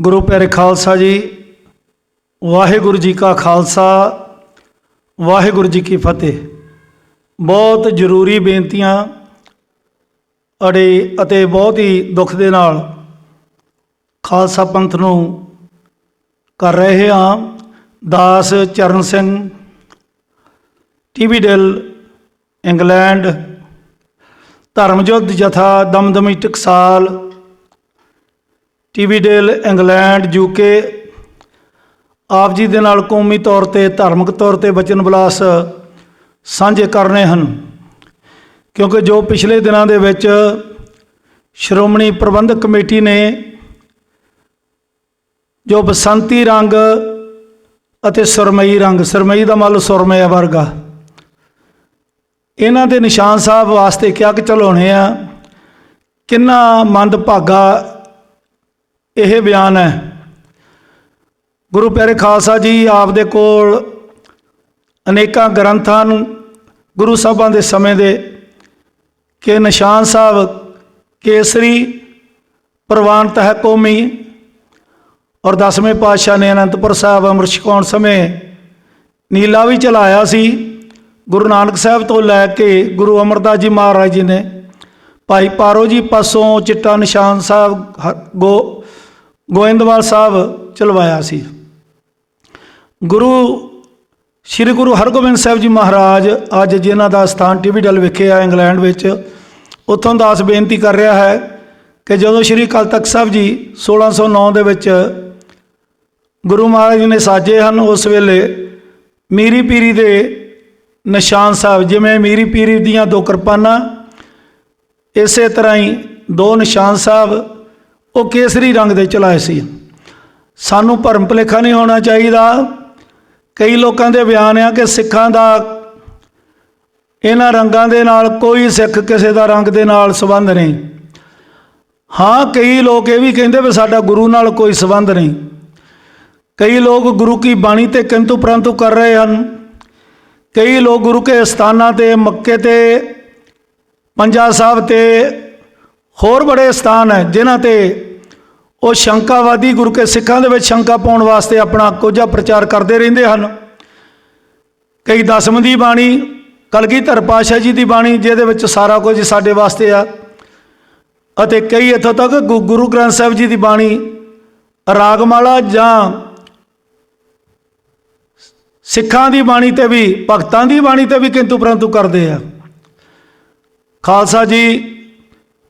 ਗੁਰੂ ਪਿਆਰੇ ਖਾਲਸਾ ਜੀ, ਵਾਹਿਗੁਰੂ ਜੀ ਕਾ ਖਾਲਸਾ, ਵਾਹਿਗੁਰੂ ਜੀ ਕੀ ਫਤਿਹ। ਬਹੁਤ ਜ਼ਰੂਰੀ ਬੇਨਤੀਆਂ ਅੜੇ ਅਤੇ ਬਹੁਤ ਹੀ ਦੁੱਖ ਦੇ ਨਾਲ ਖਾਲਸਾ ਪੰਥ ਨੂੰ ਕਰ ਰਹੇ ਹਾਂ। ਦਾਸ ਚਰਨ ਸਿੰਘ, ਟੀਵੀ ਡਿਲ, ਇੰਗਲੈਂਡ, ਧਰਮਯੁੱਧ ਜਥਾ, ਦਮਦਮੀ ਟਕਸਾਲ ਟੀਵੀ ਡੇਲ, ਇੰਗਲੈਂਡ, ਯੂਕੇ, ਆਪ ਜੀ ਦੇ ਨਾਲ ਕੌਮੀ ਤੌਰ ਤੇ, ਧਾਰਮਿਕ ਤੌਰ ਤੇ ਬਚਨ ਬਲਾਸ ਸਾਂਝੇ ਕਰਨੇ ਹਨ। ਕਿਉਂਕਿ ਜੋ ਪਿਛਲੇ ਦਿਨਾਂ ਦੇ ਵਿੱਚ ਸ਼੍ਰੋਮਣੀ ਪ੍ਰਬੰਧਕ ਕਮੇਟੀ ਨੇ ਜੋ ਬਸੰਤੀ ਰੰਗ ਅਤੇ ਸੁਰਮਈ ਰੰਗ, ਸਰਮਈ ਦਾ ਮਤਲਬ ਸੁਰਮਈ ਵਰਗਾ, ਇਹਨਾਂ ਦੇ ਨਿਸ਼ਾਨ ਸਾਹਿਬ ਵਾਸਤੇ ਕਿਹਾ ਕਿ ਚਲਾਉਣੇ ਆ, ਕਿੰਨਾ ਮੰਦ ਭਾਗਾ ਇਹ ਬਿਆਨ ਹੈ। ਗੁਰੂ ਪਿਆਰੇ ਖਾਲਸਾ ਜੀ ਆਪ ਦੇ ਕੋਲ ਅਨੇਕਾਂ ਗ੍ਰੰਥਾਂ ਨੂੰ ਗੁਰੂ ਸਾਹਿਬਾਂ ਦੇ ਸਮੇਂ ਦੇ ਕਿ ਨਿਸ਼ਾਨ ਸਾਹਿਬ, ਕੇਸਰੀ ਪ੍ਰਵਾਨਤ ਹੈ ਕੌਮੀ ਔਰ ਦਸਵੇਂ ਪਾਤਸ਼ਾਹ ਨੇ ਅਨੰਦਪੁਰ ਸਾਹਿਬ ਅੰਮ੍ਰਿਤ ਛਕਾਉਣ ਸਮੇਂ ਨੀਲਾ ਵੀ ਚਲਾਇਆ ਸੀ। ਗੁਰੂ ਨਾਨਕ ਸਾਹਿਬ ਤੋਂ ਲੈ ਕੇ ਗੁਰੂ ਅਮਰਦਾਸ ਜੀ ਮਹਾਰਾਜ ਜੀ ਨੇ ਭਾਈ ਪਾਰੋ ਜੀ ਪਾਸੋਂ ਚਿੱਟਾ ਨਿਸ਼ਾਨ ਸਾਹਿਬ ਹ- ਗੋ ਗੋਇੰਦਵਾਲ ਸਾਹਿਬ ਚਲਵਾਇਆ ਸੀ। ਗੁਰੂ, ਸ੍ਰੀ ਗੁਰੂ ਹਰਗੋਬਿੰਦ ਸਾਹਿਬ ਜੀ ਮਹਾਰਾਜ ਅੱਜ ਜਿਨ੍ਹਾਂ ਦਾ ਸਥਾਨ ਟੀਵੀ ਡਲ ਵਿਖੇ ਆ ਇੰਗਲੈਂਡ ਵਿੱਚ, ਉੱਥੋਂ ਦਾਸ ਬੇਨਤੀ ਕਰ ਰਿਹਾ ਹੈ ਕਿ ਜਦੋਂ ਸ੍ਰੀ ਅਕਾਲ ਤਖਤ ਸਾਹਿਬ ਜੀ 1609 ਦੇ ਵਿੱਚ ਗੁਰੂ ਮਹਾਰਾਜ ਜੀ ਨੇ ਸਾਜੇ ਹਨ, ਉਸ ਵੇਲੇ ਮੀਰੀ ਪੀਰੀ ਦੇ ਨਿਸ਼ਾਨ ਸਾਹਿਬ, ਜਿਵੇਂ ਮੀਰੀ ਪੀਰੀ ਦੀਆਂ ਦੋ ਕਿਰਪਾਨਾਂ, ਇਸੇ ਤਰ੍ਹਾਂ ਹੀ ਦੋ ਨਿਸ਼ਾਨ ਸਾਹਿਬ ਉਹ ਕੇਸਰੀ ਰੰਗ ਦੇ ਚਲਾਏ ਸੀ। ਸਾਨੂੰ ਭਰਮ ਭੁਲੇਖਾ ਨਹੀਂ ਹੋਣਾ ਚਾਹੀਦਾ। ਕਈ ਲੋਕਾਂ ਦੇ ਬਿਆਨ ਆ ਕਿ ਸਿੱਖਾਂ ਦਾ ਇਹਨਾਂ ਰੰਗਾਂ ਦੇ ਨਾਲ ਕੋਈ ਸਿੱਖ ਕਿਸੇ ਦਾ ਰੰਗ ਦੇ ਨਾਲ ਸੰਬੰਧ ਨਹੀਂ। ਹਾਂ, ਕਈ ਲੋਕ ਇਹ ਵੀ ਕਹਿੰਦੇ ਵੀ ਸਾਡਾ ਗੁਰੂ ਨਾਲ ਕੋਈ ਸੰਬੰਧ ਨਹੀਂ। ਕਈ ਲੋਕ ਗੁਰੂ ਕੀ ਬਾਣੀ ਤੇ ਕਿੰਤੂ ਪ੍ਰੰਤੂ ਕਰ ਰਹੇ ਹਨ। ਕਈ ਲੋਕ ਗੁਰੂ ਕੇ ਸਥਾਨਾਂ ਤੇ, ਮੱਕੇ ਤੇ, ਪੰਜਾ ਸਾਹਿਬ ਤੇ ਹੋਰ ਬੜੇ ਸਥਾਨ ਹੈ ਜਿਨ੍ਹਾਂ ਤੇ ਉਹ ਸ਼ੰਕਾਵਾਦੀ ਗੁਰੂ ਕੇ ਸਿੱਖਾਂ ਦੇ ਵਿੱਚ ਸ਼ੰਕਾ ਪਾਉਣ ਵਾਸਤੇ ਆਪਣਾ ਕੋਝਾ ਪ੍ਰਚਾਰ ਕਰਦੇ ਰਹਿੰਦੇ ਹਨ। ਕਈ ਦਸਮ ਦੀ ਬਾਣੀ, ਕਲਗੀਧਰ ਪਾਤਸ਼ਾਹ ਜੀ ਦੀ ਬਾਣੀ, ਜਿਹਦੇ ਵਿੱਚ ਸਾਰਾ ਕੁਝ ਸਾਡੇ ਵਾਸਤੇ ਆ। ਅਤੇ ਕਈ ਇੱਥੋਂ ਤੱਕ ਗੁ- ਗੁਰੂ ਗ੍ਰੰਥ ਸਾਹਿਬ ਜੀ ਦੀ ਬਾਣੀ, ਰਾਗਮਾਲਾ ਜਾਂ ਸਿੱਖਾਂ ਦੀ ਬਾਣੀ ਤੇ ਵੀ, ਭਗਤਾਂ ਦੀ ਬਾਣੀ ਤੇ ਵੀ ਕਿੰਤੂ ਪਰੰਤੂ ਕਰਦੇ ਆ। ਖਾਲਸਾ ਜੀ,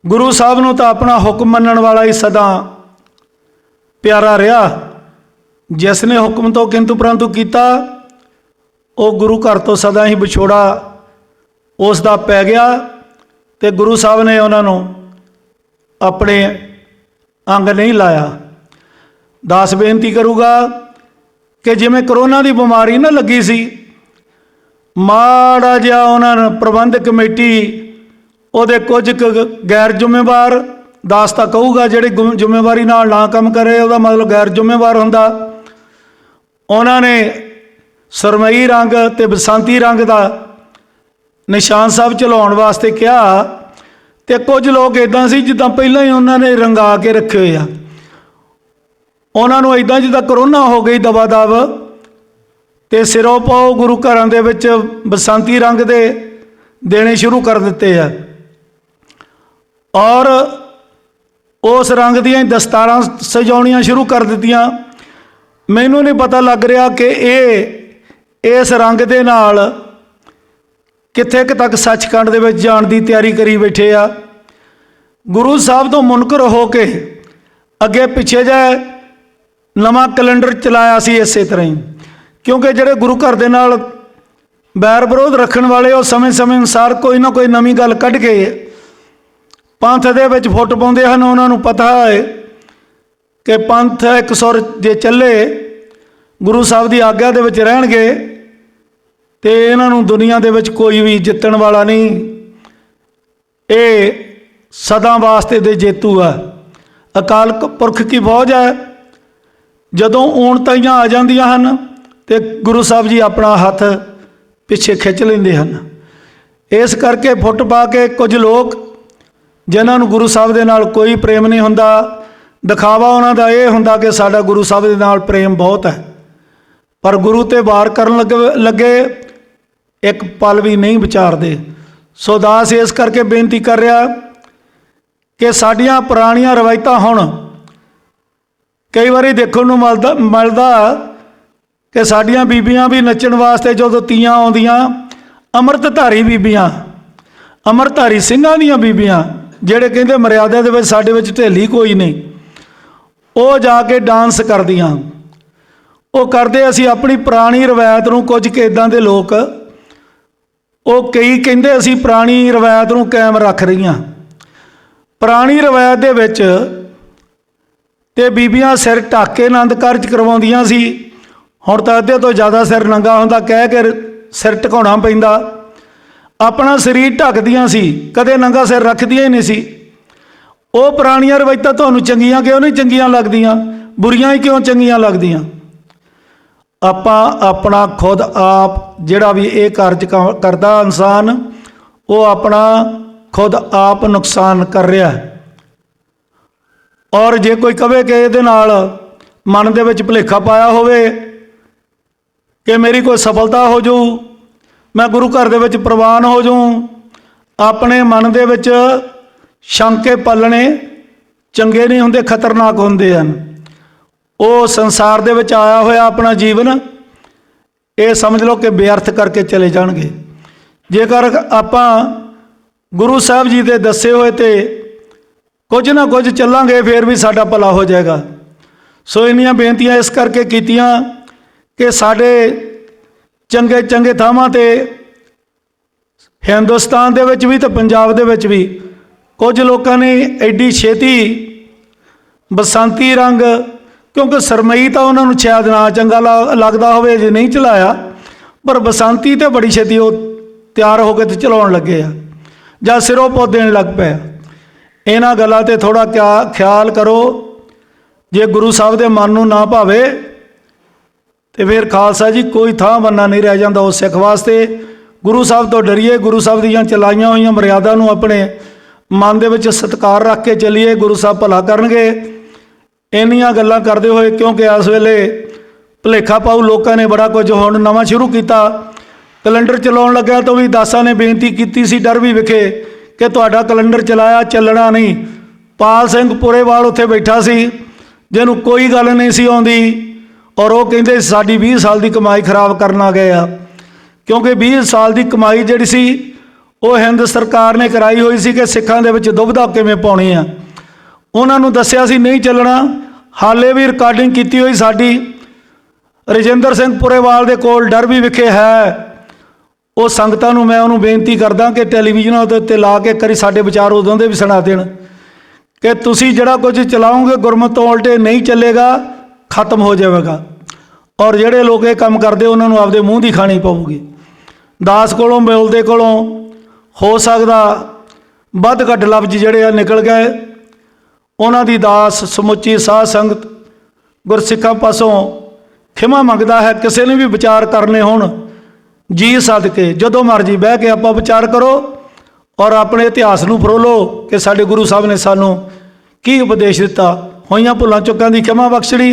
ਗੁਰੂ ਸਾਹਿਬ ਨੂੰ ਤਾਂ ਆਪਣਾ ਹੁਕਮ ਮੰਨਣ ਵਾਲਾ ਹੀ ਸਦਾ ਪਿਆਰਾ ਰਿਹਾ। ਜਿਸ ਨੇ ਹੁਕਮ ਤੋਂ ਕਿੰਤੂ ਪ੍ਰੰਤੂ ਕੀਤਾ, ਉਹ ਗੁਰੂ ਘਰ ਤੋਂ ਸਦਾ ਹੀ ਵਿਛੋੜਾ ਉਸ ਦਾ ਪੈ ਗਿਆ ਤੇ ਗੁਰੂ ਸਾਹਿਬ ਨੇ ਉਹਨਾਂ ਨੂੰ ਆਪਣੇ ਅੰਗ ਨਹੀਂ ਲਾਇਆ। ਦਾਸ ਬੇਨਤੀ ਕਰੂਗਾ ਕਿ ਜਿਵੇਂ ਕਰੋਨਾ ਦੀ ਬਿਮਾਰੀ ਨਾ ਲੱਗੀ ਸੀ, ਮਾੜਾ ਜਿਹਾ ਉਹਨਾਂ ਨੇ ਪ੍ਰਬੰਧਕ ਕਮੇਟੀ, ਉਹਦੇ ਕੁਝ ਕੁ ਗੈਰ ਜ਼ਿੰਮੇਵਾਰ ਦਾਸ ਤਾਂ ਕਹੂਗਾ, ਜਿਹੜੇ ਗੁੰਮ- ਜ਼ਿੰਮੇਵਾਰੀ ਨਾਲ ਨਾ ਕੰਮ ਕਰੇ, ਉਹਦਾ ਮਤਲਬ ਗੈਰ ਜ਼ਿੰਮੇਵਾਰ ਹੁੰਦਾ। ਉਹਨਾਂ ਨੇ ਸਰਮਈ ਰੰਗ ਤੇ ਬਸੰਤੀ ਰੰਗ ਦਾ ਨਿਸ਼ਾਨ ਸਾਹਿਬ ਚਲਾਉਣ ਵਾਸਤੇ ਕਿਹਾ ਤੇ ਕੁਝ ਲੋਕ ਇਦਾਂ ਸੀ ਜਿੱਦਾਂ ਪਹਿਲਾਂ ਹੀ ਉਹਨਾਂ ਨੇ ਰੰਗਾ ਕੇ ਰੱਖੇ ਹੋਏ ਆ। ਉਹਨਾਂ ਨੂੰ ਇਦਾਂ ਜਿੱਦਾਂ ਕਰੋਨਾ ਹੋ ਗਈ ਦਵਾ ਦਵ ਤੇ ਸਿਰੋਂ ਪਾਓ ਗੁਰੂ ਘਰਾਂ ਦੇ ਵਿੱਚ ਬਸੰਤੀ ਰੰਗ ਦੇ ਦੇਣੇ ਸ਼ੁਰੂ ਕਰ ਦਿੱਤੇ ਆ। ਔਰ ਉਸ ਰੰਗ ਦੀਆਂ ਦਸਤਾਰਾਂ ਸਜਾਉਣੀਆਂ ਸ਼ੁਰੂ ਕਰ ਦਿੱਤੀਆਂ। ਮੈਨੂੰ ਨਹੀਂ ਪਤਾ ਲੱਗ ਰਿਹਾ ਕਿ ਇਹ, ਇਸ ਰੰਗ ਦੇ ਨਾਲ ਕਿੱਥੇ ਕੁ ਤੱਕ ਸੱਚਖੰਡ ਦੇ ਵਿੱਚ ਜਾਣ ਦੀ ਤਿਆਰੀ ਕਰੀ ਬੈਠੇ ਆ। ਗੁਰੂ ਸਾਹਿਬ ਤੋਂ ਮੁਨਕਰ ਹੋ ਕੇ ਅੱਗੇ ਪਿੱਛੇ ਜਾ ਨਵਾਂ ਕੈਲੰਡਰ ਚਲਾਇਆ ਸੀ ਇਸੇ ਤਰ੍ਹਾਂ ਹੀ। ਕਿਉਂਕਿ ਜਿਹੜੇ ਗੁਰੂ ਘਰ ਦੇ ਨਾਲ ਬੈਰ ਵਿਰੋਧ ਰੱਖਣ ਵਾਲੇ ਉਹ ਸਮੇਂ-ਸਮੇਂ ਅਨੁਸਾਰ ਕੋਈ ਨਾ ਕੋਈ ਨਵੀਂ ਗੱਲ ਕੱਢ ਕੇ ਪੰਥ ਦੇ ਵਿੱਚ ਫੁੱਟ ਪਾਉਂਦੇ ਹਨ, ਉਹਨਾਂ ਨੂੰ ਪਤਾ ਹੈ ਕਿ ਪੰਥ ਇੱਕ ਸੁਰ ਜੇ ਚੱਲੇ, ਗੁਰੂ ਸਾਹਿਬ ਦੀ ਆਗਿਆ ਦੇ ਵਿੱਚ ਰਹਿਣਗੇ, ਤੇ ਇਹਨਾਂ ਨੂੰ ਦੁਨੀਆ ਦੇ ਵਿੱਚ ਕੋਈ ਵੀ ਜਿੱਤਣ ਵਾਲਾ ਨਹੀਂ। ਇਹ ਸਦਾ ਵਾਸਤੇ ਦੇ ਜੇਤੂ ਆ। ਅਕਾਲ ਕ- ਪੁਰਖ ਕੀ ਫੌਜ ਹੈ? ਜਦੋਂ ਊਣਤਾਈਆਂ ਆ ਜਾਂਦੀਆਂ ਹਨ, ਤੇ ਗੁਰੂ ਸਾਹਿਬ ਜੀ ਆਪਣਾ ਹੱਥ ਪਿੱਛੇ ਖਿੱਚ ਲੈਂਦੇ ਹਨ। ਇਸ ਕਰਕੇ ਫੁੱਟ ਪਾ ਕੇ ਕੁਝ ਲੋਕ ਜਿਨ੍ਹਾਂ ਨੂੰ ਗੁਰੂ ਸਾਹਿਬ ਦੇ ਨਾਲ ਕੋਈ ਪ੍ਰੇਮ ਨਹੀਂ ਹੁੰਦਾ, ਦਿਖਾਵਾ ਉਹਨਾਂ ਦਾ ਇਹ ਹੁੰਦਾ ਕਿ ਸਾਡਾ ਗੁਰੂ ਸਾਹਿਬ ਦੇ ਨਾਲ ਪ੍ਰੇਮ ਬਹੁਤ ਹੈ। ਪਰ ਗੁਰੂ ਤੇ ਵਾਰ ਕਰਨ ਲੱਗ- ਲੱਗੇ, ਇੱਕ ਪਲ ਵੀ ਨਹੀਂ ਵਿਚਾਰਦੇ। ਸੋ ਦਾਸ ਇਸ ਕਰਕੇ ਬੇਨਤੀ ਕਰ ਰਿਹਾ ਕਿ ਸਾਡੀਆਂ ਪੁਰਾਣੀਆਂ ਰਵਾਇਤਾਂ ਹੁਣ ਕਈ ਵਾਰੀ ਦੇਖਣ ਨੂੰ ਮਿਲਦਾ ਮਿਲਦਾ ਕਿ ਸਾਡੀਆਂ ਬੀਬੀਆਂ ਵੀ ਨੱਚਣ ਵਾਸਤੇ ਜਦੋਂ ਤੀਆਂ ਆਉਂਦੀਆਂ, ਅੰਮ੍ਰਿਤਧਾਰੀ ਬੀਬੀਆਂ, ਅੰਮ੍ਰਿਤਧਾਰੀ ਸਿੰਘਾਂ ਦੀਆਂ ਬੀਬੀਆਂ ਜਿਹੜੇ ਕਹਿੰਦੇ ਮਰਿਆਦਾ ਦੇ ਵਿੱਚ ਸਾਡੇ ਵਿੱਚ ਢੇਲੀ ਕੋਈ ਨਹੀਂ, ਉਹ ਜਾ ਕੇ ਡਾਂਸ ਕਰਦੀਆਂ। ਉਹ ਕਰਦੇ ਅਸੀਂ ਆਪਣੀ ਪੁਰਾਣੀ ਰਵਾਇਤ ਨੂੰ ਕੁਝ ਕਿ ਇਦਾਂ ਦੇ ਲੋਕ, ਉਹ ਕਈ ਕਹਿੰਦੇ ਅਸੀਂ ਪੁਰਾਣੀ ਰਵਾਇਤ ਨੂੰ ਕਾਇਮ ਰੱਖ ਰਹੀਆਂ। ਪੁਰਾਣੀ ਰਵਾਇਤ ਦੇ ਵਿੱਚ ਤੇ ਬੀਬੀਆਂ ਸਿਰ ਢੱਕ ਕੇ ਆਨੰਦ ਕਾਰਜ ਕਰਵਾਉਂਦੀਆਂ ਸੀ। ਹੁਣ ਤਾਂ ਅੱਧੇ ਤੋਂ ਜ਼ਿਆਦਾ ਸਿਰ ਨੰਗਾ ਹੁੰਦਾ, ਕਹਿ ਕੇ ਸਿਰ ਢਕਾਉਣਾ ਪੈਂਦਾ। ਆਪਣਾ ਸਰੀਰ ਢੱਕਦੀਆਂ ਸੀ, ਕਦੇ ਨੰਗਾ ਸਿਰ ਰੱਖਦੀਆਂ ਹੀ ਨਹੀਂ ਸੀ। ਉਹ ਪੁਰਾਣੀਆਂ ਰਵਾਇਤਾਂ ਤੁਹਾਨੂੰ ਚੰਗੀਆਂ ਕਿਉਂ ਨਹੀਂ ਚੰਗੀਆਂ ਲੱਗਦੀਆਂ? ਬੁਰੀਆਂ ਹੀ ਕਿਉਂ ਚੰਗੀਆਂ ਲੱਗਦੀਆਂ? ਆਪਾਂ ਆਪਣਾ ਖੁਦ ਆਪ ਜਿਹੜਾ ਵੀ ਇਹ ਕਾਰਜ ਕ- ਕਰਦਾ ਇਨਸਾਨ, ਉਹ ਆਪਣਾ ਖੁਦ ਆਪ ਨੁਕਸਾਨ ਕਰ ਰਿਹਾ ਹੈ। ਔਰ ਜੇ ਕੋਈ ਕਵੇ ਕਿ ਇਹਦੇ ਨਾਲ ਮਨ ਦੇ ਵਿੱਚ ਭੁਲੇਖਾ ਪਾਇਆ ਹੋਵੇ ਕਿ ਮੇਰੀ ਕੋਈ ਸਫਲਤਾ ਹੋ ਜਾਊ ਮੈਂ ਗੁਰੂ ਘਰ ਦੇ ਵਿੱਚ ਪ੍ਰਵਾਨ ਹੋ ਜਾਊ। ਆਪਣੇ ਮਨ ਦੇ ਵਿੱਚ ਸ਼ੰਕੇ ਪਾਲਣੇ ਚੰਗੇ ਨਹੀਂ ਹੁੰਦੇ, ਖਤਰਨਾਕ ਹੁੰਦੇ ਹਨ। ਉਹ ਸੰਸਾਰ ਦੇ ਵਿੱਚ ਆਇਆ ਹੋਇਆ ਆਪਣਾ ਜੀਵਨ, ਇਹ ਸਮਝ ਲਓ ਕਿ ਬੇਅਰਥ ਕਰਕੇ ਚਲੇ ਜਾਣਗੇ। ਜੇਕਰ ਆਪਾਂ ਗੁਰੂ ਸਾਹਿਬ ਜੀ ਦੇ ਦੱਸੇ ਹੋਏ ਤੇ ਕੁਝ ਨਾ ਕੁਝ ਚੱਲਾਂਗੇ, ਫੇਰ ਵੀ ਸਾਡਾ ਭਲਾ ਹੋ ਜਾਏਗਾ। ਸੋ ਇੰਨੀਆਂ ਬੇਨਤੀਆਂ ਇਸ ਕਰਕੇ ਕੀਤੀਆਂ ਕਿ ਸਾਡੇ ਚੰਗੇ ਚੰਗੇ ਥਾਵਾਂ ਤੇ, ਹਿੰਦੁਸਤਾਨ ਦੇ ਵਿੱਚ ਵੀ ਤੇ ਪੰਜਾਬ ਦੇ ਵਿੱਚ ਵੀ ਕੁਝ ਲੋਕਾਂ ਨੇ ਐਡੀ ਛੇਤੀ ਬਸੰਤੀ ਰੰਗ, ਕਿਉਂਕਿ ਸਰਮਈ ਤਾਂ ਉਹਨਾਂ ਨੂੰ ਸ਼ਾਇਦ ਨਾ ਚੰਗਾ ਲੱਗਦਾ ਹੋਵੇ, ਜੇ ਨਹੀਂ ਚਲਾਇਆ, ਪਰ ਬਸੰਤੀ ਤੇ ਬੜੀ ਛੇਤੀ ਉਹ ਤਿਆਰ ਹੋ ਕੇ ਤੇ ਚਲਾਉਣ ਲੱਗੇ ਆ, ਜਾਂ ਸਿਰੋਂ ਪੋ ਦੇਣ ਲੱਗ ਪਏ ਇਹਨਾਂ ਗੱਲਾਂ ਤੇ ਥੋੜਾ ਖਿਆਲ ਕਰੋ, ਜੇ ਗੁਰੂ ਸਾਹਿਬ ਦੇ ਮਨ ਨੂੰ ਨਾ ਭਾਵੇ ਤੇ ਫਿਰ ਖਾਲਸਾ ਜੀ, ਕੋਈ ਥਾਂ ਬੰਨਾ ਨਹੀਂ ਰਹਿ ਜਾਂਦਾ ਉਸ ਸਿੱਖ ਵਾਸਤੇ। ਗੁਰੂ ਸਾਹਿਬ ਤੋਂ ਡਰੀਏ, ਗੁਰੂ ਸਾਹਿਬ ਦੀਆਂ ਚਲਾਈਆਂ ਹੋਈਆਂ ਮਰਿਆਦਾ ਨੂੰ ਆਪਣੇ ਮਨ ਦੇ ਵਿੱਚ ਸਤਿਕਾਰ ਰੱਖ ਕੇ ਚੱਲੀਏ, ਗੁਰੂ ਸਾਹਿਬ ਭਲਾ ਕਰਨਗੇ। ਇੰਨੀਆਂ ਗੱਲਾਂ ਕਰਦੇ ਹੋਏ ਕਿਉਂਕਿ ਇਸ ਵੇਲੇ ਭੁਲੇਖਾ ਪਾਉ ਲੋਕਾਂ ਨੇ ਬੜਾ ਕੁਝ ਹੁਣ ਨਵਾਂ ਸ਼ੁਰੂ ਕੀਤਾ। ਕੈਲੰਡਰ ਚਲਾਉਣ ਲੱਗਿਆ ਤਾਂ ਵੀ ਦਾਸਾਂ ਨੇ ਬੇਨਤੀ ਕੀਤੀ ਸੀ, ਡਰ ਵੀ ਵਿਖੇ ਕਿ ਤੁਹਾਡਾ ਕੈਲੰਡਰ ਚਲਾਇਆ, ਚੱਲਣਾ ਨਹੀਂ। ਪਾਲ ਸਿੰਘ ਪੁਰੇਵਾਲ ਉੱਥੇ ਬੈਠਾ ਸੀ, ਜਿਹਨੂੰ ਕੋਈ ਗੱਲ ਨਹੀਂ ਸੀ ਆਉਂਦੀ। ਔਰ ਉਹ ਕਹਿੰਦੇ ਸਾਡੀ 20 ਸਾਲ ਦੀ ਕਮਾਈ ਖਰਾਬ ਕਰਨ ਆ ਗਏ ਆ। ਕਿਉਂਕਿ 20 ਸਾਲ ਦੀ ਕਮਾਈ ਜਿਹੜੀ ਸੀ, ਉਹ ਹਿੰਦ ਸਰਕਾਰ ਨੇ ਕਰਾਈ ਹੋਈ ਸੀ ਕਿ ਸਿੱਖਾਂ ਦੇ ਵਿੱਚ ਦੁਬਧਾ ਕਿਵੇਂ ਪਾਉਣੀ ਆ। ਉਹਨਾਂ ਨੂੰ ਦੱਸਿਆ ਸੀ, ਨਹੀਂ ਚੱਲਣਾ। ਹਾਲੇ ਵੀ ਰਿਕਾਰਡਿੰਗ ਕੀਤੀ ਹੋਈ ਸਾਡੀ। ਰਜਿੰਦਰ ਸਿੰਘ ਪੁਰੇਵਾਲ ਦੇ ਕੋਲ ਡਰਬੀ ਵਿਖੇ ਹੈ। ਉਹ ਸੰਗਤਾਂ ਨੂੰ ਮੈਂ ਉਹਨੂੰ ਬੇਨਤੀ ਕਰਦਾ ਕਿ ਟੈਲੀਵਿਜ਼ਨਾਂ ਦੇ ਉੱਤੇ ਲਾ ਕੇ ਕਰੀ ਸਾਡੇ ਵਿਚਾਰ ਉਦੋਂ ਦੇ ਵੀ ਸੁਣਾ ਦੇਣ ਕਿ ਤੁਸੀਂ ਜਿਹੜਾ ਕੁਝ ਚਲਾਉਂਗੇ ਗੁਰਮਤਿ ਤੋਂ ਉਲਟੇ ਨਹੀਂ ਚੱਲੇਗਾ। ਖਤਮ ਹੋ ਜਾਵੇਗਾ। ਔਰ ਜਿਹੜੇ ਲੋਕ ਇਹ ਕੰਮ ਕਰਦੇ, ਉਹਨਾਂ ਨੂੰ ਆਪਦੇ ਮੂੰਹ ਦੀ ਖਾਣੀ ਪਊਗੀ। ਦਾਸ ਕੋਲੋਂ ਮਿਲਦੇ ਕੋਲੋਂ ਹੋ ਸਕਦਾ, ਵੱਧ ਘੱਟ ਲਫ਼ਜ਼ ਜਿਹੜੇ ਆ ਨਿਕਲ ਗਏ। ਉਹਨਾਂ ਦੀ ਦਾਸ, ਸਮੁੱਚੀ ਸਾਧ ਸੰਗਤ ਗੁਰਸਿੱਖਾਂ ਪਾਸੋਂ ਖਿਮਾ ਮੰਗਦਾ ਹੈ, ਕਿਸੇ ਨੇ ਵੀ ਵਿਚਾਰ ਕਰਨੇ ਹੋਣ, ਜੀ ਸਦਕੇ, ਜਦੋਂ ਮਰਜ਼ੀ ਬਹਿ ਕੇ ਆਪਾਂ ਵਿਚਾਰ ਕਰੋ ਔਰ ਆਪਣੇ ਇਤਿਹਾਸ ਨੂੰ ਫਰੋਲੋ ਕਿ ਸਾਡੇ ਗੁਰੂ ਸਾਹਿਬ ਨੇ ਸਾਨੂੰ ਕੀ ਉਪਦੇਸ਼ ਦਿੱਤਾ। ਹੋਈਆਂ ਭੁੱਲਾਂ ਚੁੱਕਾਂ ਦੀ ਖਿਮਾ ਬਖਸ਼ੜੀ